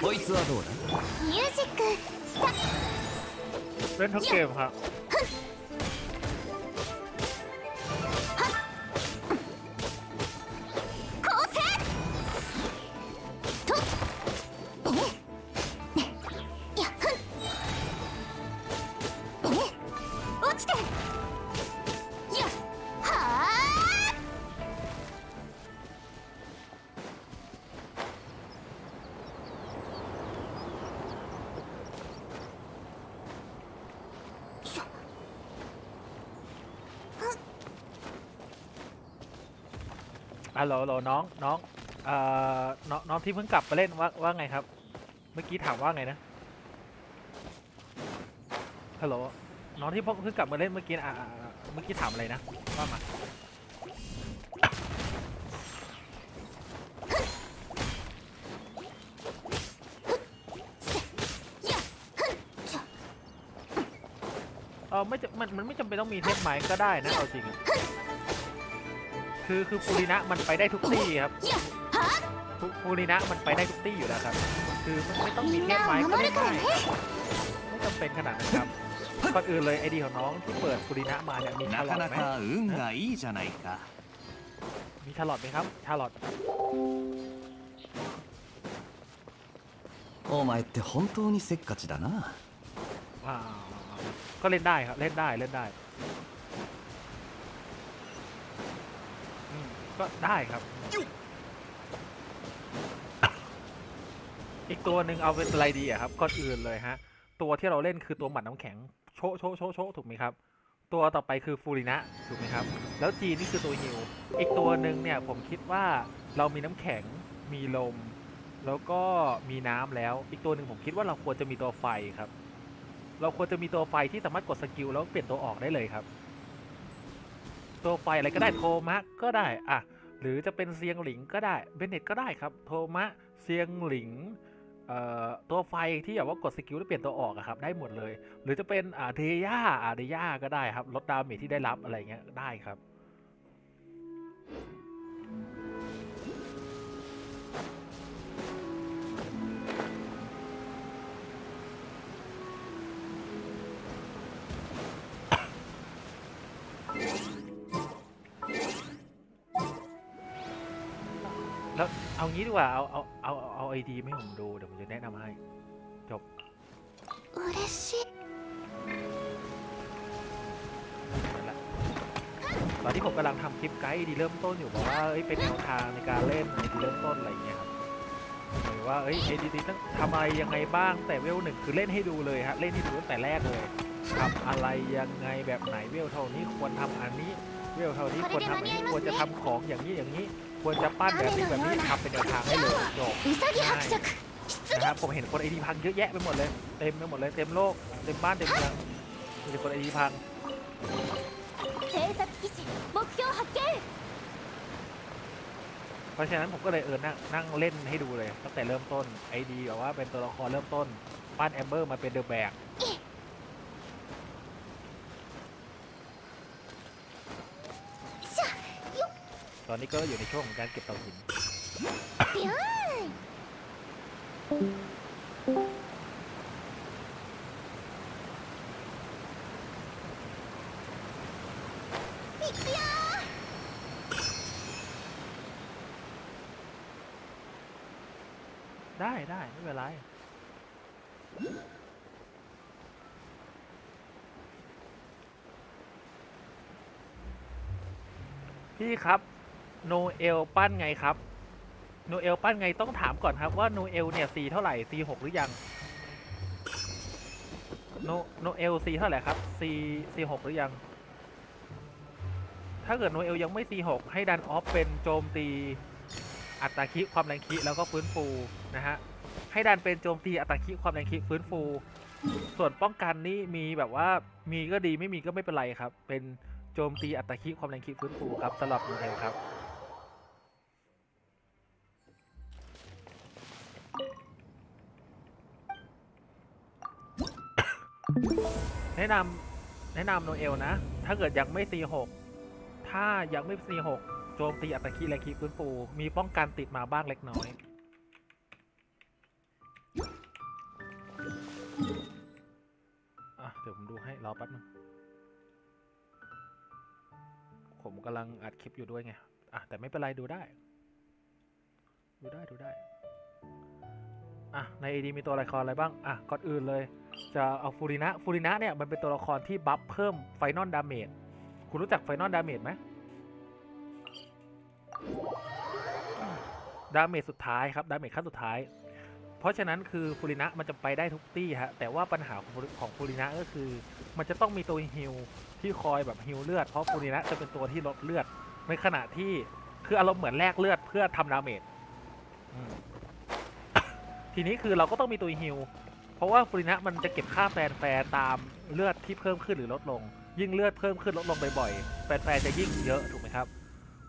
こいつはどうだミュージックスタ เล่นทุกเกมครับ ฮัลโหลโหลน้องน้องเอ่อน้องน้องที่เพิ่งกลับมาเล่นว่าว่าไงครับ เมื่อกี้ถามว่าไงนะฮัลโหลน้องที่เพิ่งกลับมาเล่นเมื่อกี้อ่าเมื่อกี้ถามอะไรนะว่ามาเออไม่จะมันมันไม่จำเป็นต้องมีเทปไม้ก็ได้นะเอาจริง คือคือฟูรินะมันไปได้ทุกที่ครับ いやは ฟูฟูรินะมันไปได้ทุกที่อยู่แล้วครับ คือมันไม่ต้องมี みん เทป な ไม้ を ก็ 守 ได้ るからね ไม่จำเป็นขนาดนั้นครับก่อนอื่นเลยไอดีของน้องที่เปิดฟูรินะมาเนี่ยมีชา な ลอ か ต な ไหม か運がいいじゃないか มีชาลอตไหมครับ ชาลอต お前って本当にせっかちだな อ่าก็เล่นได้ครับ เล่นได้เล่นได้ ก็ได้ครับ อีกตัวหนึ่งเอาเป็นอะไรดีอะครับก่อนอื่นเลยฮะ ตัวที่เราเล่นคือตัวหมัดน้ำแข็ง โชะโชะโชะโชะถูกไหมครับ ตัวต่อไปคือฟูรินะถูกไหมครับ แล้วจีนนี่คือตัวฮิวอีกตัวหนึ่งเนี่ยผมคิดว่าเรามีน้ำแข็งมีลม แล้วก็มีน้ำแล้ว อีกตัวหนึ่งผมคิดว่าเราควรจะมีตัวไฟครับ เราควรจะมีตัวไฟที่สามารถกดสกิลแล้วเปลี่ยนตัวออกได้เลยครับ ตัวไฟอะไรก็ได้โทมะก็ได้อะหรือจะเป็นเซียงหลิงก็ได้เบนเน็ตก็ได้ครับโทมะเซียงหลิงตัวไฟที่แบบว่ากดสกิลแล้วเปลี่ยนตัวออกครับได้หมดเลย หรือจะเป็นอ่าเดย่าอ่าเดย่าก็ได้ครับลดดาเมจที่ได้รับอะไรเงี้ยได้ครับ เอางี้ดีกว่าเอาเอาเอาเอาไอดีไม่ผมดูเดี๋ยวผมจะแนะนำให้จบ 嬉しい นั่นแหละตอนที่ผมกำลังทำคลิปไกด์ดีเริ่มต้นอยู่บอกว่าเอ้ยเป็นแนวทางในการเล่นไอดีเริ่มต้นอะไรอย่างเงี้ยครับหรือว่าเอ้ยไอดีดีต้องทำอะไรยังไงบ้างแต่เวลหนึ่งคือเล่นให้ดูเลยฮะเล่นให้ดูตั้งแต่แรกเลยทำอะไรยังไงแบบไหนเวลเท่านี้ควรทำอันนี้เวลเท่านี้ควรทำอันนี้ควรจะทำของอย่างนี้อย่างนี้ ควรจะปั้นแบบนี้แบบนี้ทำเป็นแนวทางให้เลยจบนะครับผมเห็นคนไอทีพังเยอะแยะไปหมดเลยเต็มไปหมดเลยเต็มโลกเต็มบ้านเต็มเมืองมีแต่คนไอทีพังเพราะฉะนั้นผมก็เลยเออนั่งนั่งเล่นให้ดูเลยตั้งแต่เริ่มต้นไอดีแบบว่าเป็นตัวละครเริ่มต้นปั้นแอมเบอร์มาเป็นเดอะแบก ตอนนี้ก็อยู่ในช่วงของการเก็บเตาหินได้ได้ไม่เป็นไรพี่ครับ โนเอลปั้นไงครับ โนเอลปั้นไงต้องถามก่อนครับว่าโนเอลเนี่ยซีเท่าไหร่ซีหกหรือยัง โนโนเอลซีเท่าไหร่ครับซีซีหกหรือยัง ถ้าเกิดโนเอลยังไม่ซีหกให้ดันออฟเป็นโจมตีอัตราคิความแรงคิแล้วก็ฟื้นฟูนะฮะ ให้ดันเป็นโจมตีอัตราคิความแรงคิฟื้นฟู ส่วนป้องกันนี่มีแบบว่ามีก็ดีไม่มีก็ไม่เป็นไรครับ เป็นโจมตีอัตราคิความแรงคิฟื้นฟูครับสำหรับโนเอลครับ แนะนำแนะนำโนเอลนะ ถ้าเกิดยังไม่ซีหกถ้ายังไม่ซีหกโจมตีอัตคีและคีฟื้นฟูมีป้องกันติดมาบ้างเล็กน้อยอะเดี๋ยวผมดูให้รอแป๊บนึงผมกำลังอัดคลิปอยู่ด้วยไงอะแต่ไม่เป็นไรดูได้ ดูได้ดูได้ อะใน AD มีตัวละครอะไรบ้าง อะ ก่อนอื่นเลย จะเอาฟูรินะฟูรินะเนี่ย มันเป็นตัวละครที่บัฟเพิ่มไฟนอลดาเมจคุณรู้จักไฟนอลดาเมจไหมดาเมจสุดท้ายครับ ดาเมจขั้นสุดท้าย เพราะฉะนั้นคือฟูรินะมันจะไปได้ทุกตี้ฮะ แต่ว่าปัญหาของฟูรินะก็คือ มันจะต้องมีตัวฮิลที่คอยแบบฮิลเลือด เพราะฟูรินะจะเป็นตัวที่ลดเลือด ในขณะที่คืออารมณ์เหมือนแลกเลือดเพื่อทำดาเมจ ทีนี้คือเราก็ต้องมีตัวฮิลเพราะว่าฟูรินะมันจะเก็บค่าแฟนแฟร์ตามเลือดที่เพิ่มขึ้นหรือลดลง ยิ่งเลือดเพิ่มขึ้นลดลงบ่อยๆแฟนแฟร์จะยิ่งเยอะถูกไหมครับ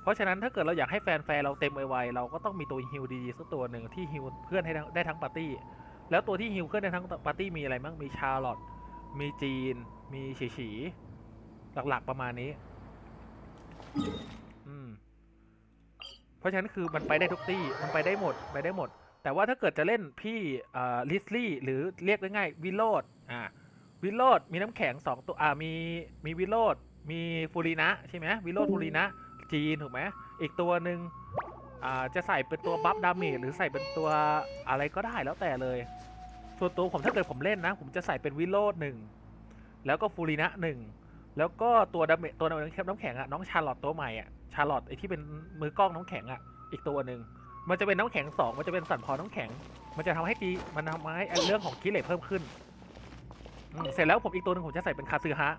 เพราะฉะนั้นถ้าเกิดเราอยากให้แฟนแฟร์เราเต็มไวๆเราก็ต้องมีตัวฮิลดีๆสักตัวหนึ่งที่ฮิลเพื่อนให้ได้ทั้งปาร์ตี้ แล้วตัวที่ฮิลเพื่อนได้ทั้งปาร์ตี้มีอะไรบ้างมีชาร์ลอตมีจีน มีฉีฉีหลักๆประมาณนี้ อืม เพราะฉะนั้นคือมันไปได้ทุกตี้ มันไปได้หมด ไปได้หมด แต่ว่าถ้าเกิดจะเล่นพี่ลิสลี่หรือเรียกง่ายๆวิโรดอ่าวิโรดมีน้ำแข็งสองตัวอ่ามีมีวิโรดมีฟูรินะใช่ไหมวิโรดฟูรินะจีนถูกไหมอีกตัวหนึ่งอ่าจะใส่เป็นตัวบัฟดาเมจหรือใส่เป็นตัวอะไรก็ได้แล้วแต่เลยส่วนตัวผมถ้าเกิดผมเล่นนะ ผมจะใส่เป็นวิโรดหนึ่งแล้วก็ฟูรินะหนึ่งแล้วก็ตัวดาเมจตัวน้ำแข็งน้ำแข็งอะน้องชาร์ลอตตัวใหม่อะชาร์ลอตไอที่เป็นมือกล้องน้ำแข็งอะอีกตัวหนึ่ง มันจะเป็นน้ำแข็งสองมันจะเป็นสันพอน้ำแข็ง มันจะทำให้ตีมันทำให้ไอเรื่องของกิเลสเพิ่มขึ้นอืมเสร็จแล้วผมอีกตัวหนึ่งผมจะใส่เป็นคาซึฮะ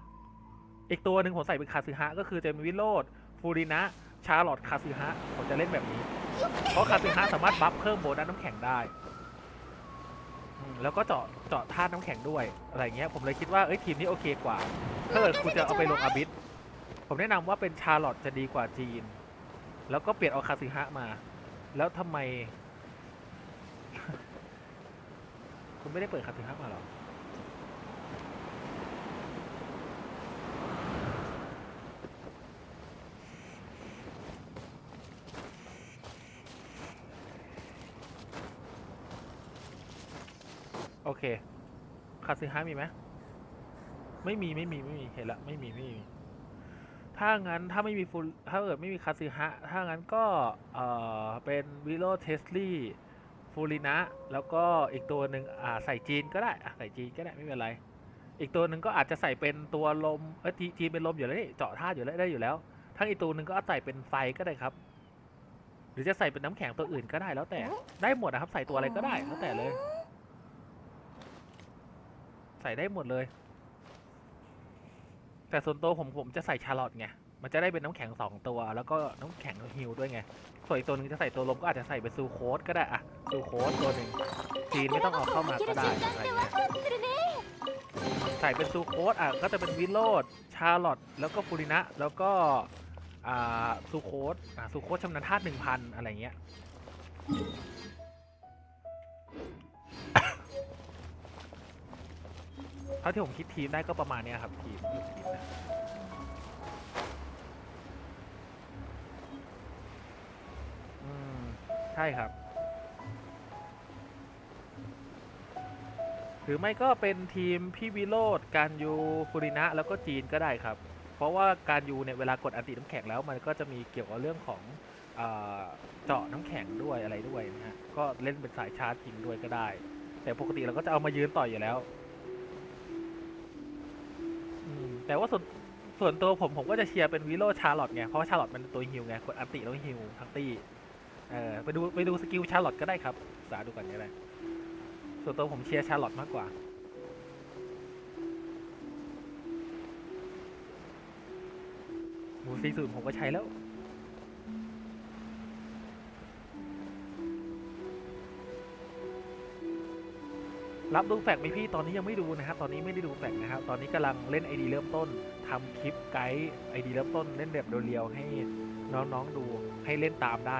อีกตัวหนึ่งผมใส่เป็นคาซึฮะ ก็คือจะมีวิโรดฟูรินะ ชาร์ลอตคาซึฮะ ผมจะเล่นแบบนี้ เพราะคาซึฮะสามารถบัฟเพิ่มโบนัสน้ำแข็งได้อืมแล้วก็เจาะเจาะธาตุน้ำแข็งด้วยอะไรเงี้ย ผมเลยคิดว่าเอ้ยทีมนี้โอเคกว่า ถ้าเกิดคุณจะเอาไปลงอาบิสผมแนะนำว่าเป็นชาร์ลอตจะดีกว่าจีน แล้วก็เปลี่ยนเอาคาซึฮะมา แล้วทำไม คุณไม่ได้เปิดคาซึฮะมาหรอ โอเคคาซึฮะมีไหม ไม่มีไม่มีไม่มี เห็นละ ไม่มี ไม่มี ถ้างั้นถ้าไม่มีฟูถ้าเกิดไม่มีคาซึฮะ ถ้างั้นก็เออเป็นวิโรเทสลี่ฟูรินะ แล้วก็อีกตัวหนึ่งอ่าใส่จีนก็ได้อะใส่จีนก็ได้ไม่เป็นไร อีกตัวหนึ่งก็อาจจะใส่เป็นตัวลมเออจีนเป็นลมอยู่แล้วนี่เจาะธาอยู่แล้วได้อยู่แล้ว ทั้งอีกตัวหนึ่งก็ใส่เป็นไฟก็ได้ครับ หรือจะใส่เป็นน้ำแข็งตัวอื่นก็ได้แล้วแต่ได้หมดนะครับ ใส่ตัวอะไรก็ได้แล้วแต่เลย ใส่ได้หมดเลย แต่ส่วนตัวผมผมจะใส่ชาร์ลอตไง มันจะได้เป็นน้ำแข็งสองตัว แล้วก็น้ำแข็งฮิวด้วยไง ส่วนอีกตัวหนึ่งจะใส่ตัวลมก็อาจจะใส่เป็นซูโคสก็ได้อะซูโคสตัวหนึ่งทีนไม่ต้องเอาเข้ามาก็ได้ใส่เป็นซูโคสอะก็จะเป็นวิโรดชาร์ลอตแล้วก็ฟูรินะ แล้วก็อ่าซูโคสอ่าซูโคสชำนาญธาตุหนึ่งพันอะไรเงี้ย เท่าที่ผมคิดทีมได้ก็ประมาณเนี้ยครับทีมยูทีมนะอืมใช่ครับ หรือไม่ก็เป็นทีมพี่วิโรดการยูฟูรินะแล้วก็จีนก็ได้ครับ เพราะว่าการยูเนี่ยเวลากดอันติน้ำแข็งแล้วมันก็จะมีเกี่ยวกับเรื่องของเออเจาะน้ำแข็งด้วยอะไรด้วยนะฮะก็เล่นเป็นสายชาร์จจริงด้วยก็ได้ แต่ปกติเราก็จะเอามายืนต่อยอยู่แล้ว แต่ว่าส่วนส่วนตัวผมผมก็จะเชียร์เป็นวิโรชาร์ลอตไง เพราะว่าชาร์ลอตมันเป็นตัวฮิวไงกดอันติแล้วฮิวทั้งตีเออไปดูไปดูสกิลชาร์ลอตก็ได้ครับสาดูก่อนก็ได้ส่วนตัวผมเชียร์ชาร์ลอตมากกว่าหมูซีสูตรผมก็ใช้แล้ว รับดูแฟกไหมพี่ตอนนี้ยังไม่ดูนะครับตอนนี้ไม่ได้ดูแฟกนะครับตอนนี้กำลังเล่นไอดีเริ่มต้นทำคลิปไกด์ไอดีเริ่มต้นเล่นแบบเรียวๆให้น้องๆดูให้เล่นตามได้